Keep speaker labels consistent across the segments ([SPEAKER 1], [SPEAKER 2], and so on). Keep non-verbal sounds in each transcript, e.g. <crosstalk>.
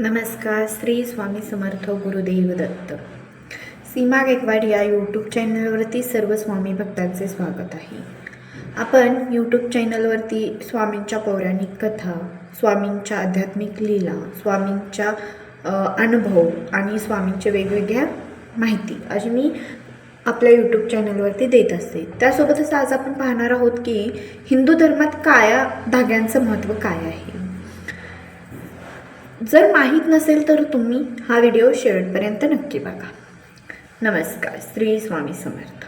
[SPEAKER 1] नमस्कार श्री स्वामी समर्थ गुरुदेव दत्त सीमा गायकवाड या यूट्यूब चॅनलवरती सर्व स्वामी भक्तांचे स्वागत आहे. आपण यूट्यूब चॅनलवरती स्वामींच्या पौराणिक कथा स्वामींच्या आध्यात्मिक लीला स्वामींच्या अनुभव आणि स्वामींच्या वेगवेगळ्या माहिती अशी मी आपल्या यूट्यूब चॅनलवरती देत असते. त्यासोबतच आज आपण पाहणार आहोत की हिंदू धर्मात काळ्या धाग्यांचं महत्त्व काय आहे? जर माहीत नसेल तर तुम्ही हा व्हिडिओ शेवटपर्यंत नक्की बघा. नमस्कार श्री स्वामी समर्थ.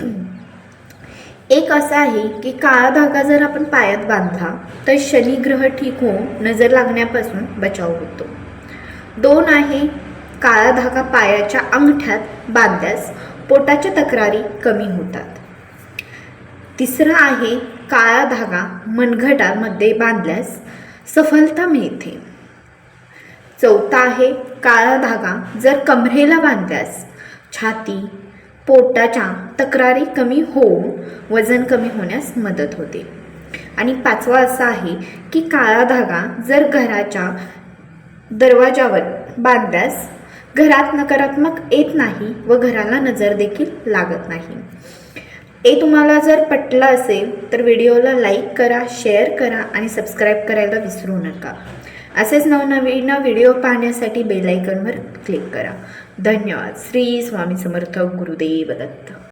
[SPEAKER 1] <clears throat> एक असं आहे की काळा धागा जर आपण पायात बांधला तर शनिग्रह ठीक होऊन नजर लागण्यापासून बचाव होतो. दोन आहे काळा धागा पायाच्या अंगठ्यात बांधल्यास पोटाच्या तक्रारी कमी होतात. तिसरा आहे काळा धागा मनगटामध्ये बांधल्यास सफलता मिळते. चौथा आहे काळा धागा. जर कमरेला बांधल्यास छाती पोटाच्या तक्रारी कमी होऊन वजन कमी होण्यास मदत होते. आणि पाचवा असा आहे की काळा धागा जर घराच्या दरवाजावर बांधल्यास घरात नकारात्मक येत नाही व घराला नजर देखील लागत नाही. हे तुम्हाला जर पटलं असेल तर व्हिडिओला लाईक करा शेअर करा आणि सबस्क्राईब करायला विसरू नका. असेच नवनवीन व्हिडिओ पाहण्यासाठी बेलायकनवर क्लिक करा. धन्यवाद. श्री स्वामी समर्थ गुरुदेव दत्त.